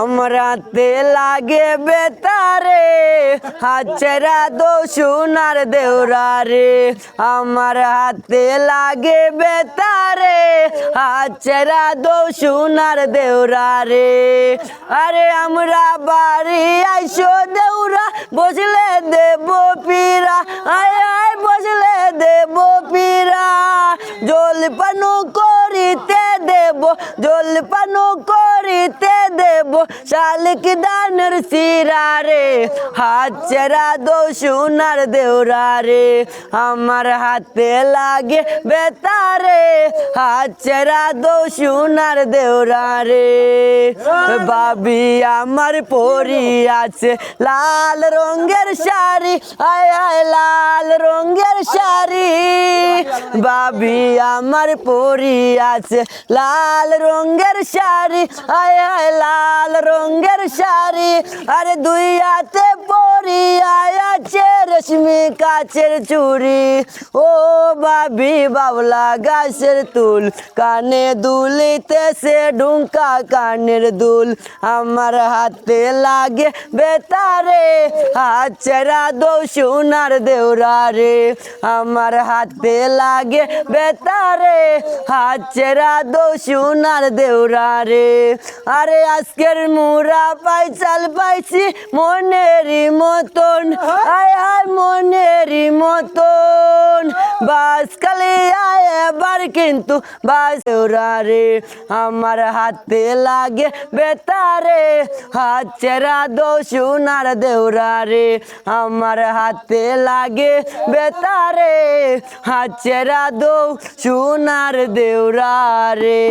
আমরাতে লাগে বেতারে হাচরা দো সোনার দেউরা রে আমার হাতে লাগে বেতারে হাচরা দো সোনার দেউরা রে আরে আমরা বাড়ি আইসো দেউরা, বসলে দেব পীরা। আয় আয়, বসলে দেব পীরা। জলপানো করিতে দেব জলপানো করিতে দেব শালিক দানের সিরা রে হাত চেরা দো সোনার দেউরা রে আমার হাতে লাগে বেতারে। হাত চেরা দো সোনার দেউরা রে বাবি আমার পরি আছে লাল রঙের শাড়ি, আয় আয়, লাল রঙের শাড়ি। বাবি আমার পরি আছে লাল রঙের শাড়ি আয় লাল রঙের শাড়ি আরে দুই হাতে রেশমি কাছের চুরি ও বাবি বাবলা গাছের তুল। কানে দুলিতে সে ঢুঙ্কা কানের দুল। আমার হাতে লাগে বেতারে চেরা দো সোনার দেউরা রে। আমার হাতে লাগে বেতারে, হাত চেরা দো সোনার দেউরা রে। আরে আজকের মুরা পাই চাল পাইছি মনেরই মতন। আয় আয় মনেরই মতন। বাস কালে এবার কিন্তু বাস রে। আমার হাতে লাগে বেতারে, হাত চেরা দো সোনার দেউরা রে। আমার হাতে লাগে বেতারে, হাত চেরা দো সোনার দেউরা রে।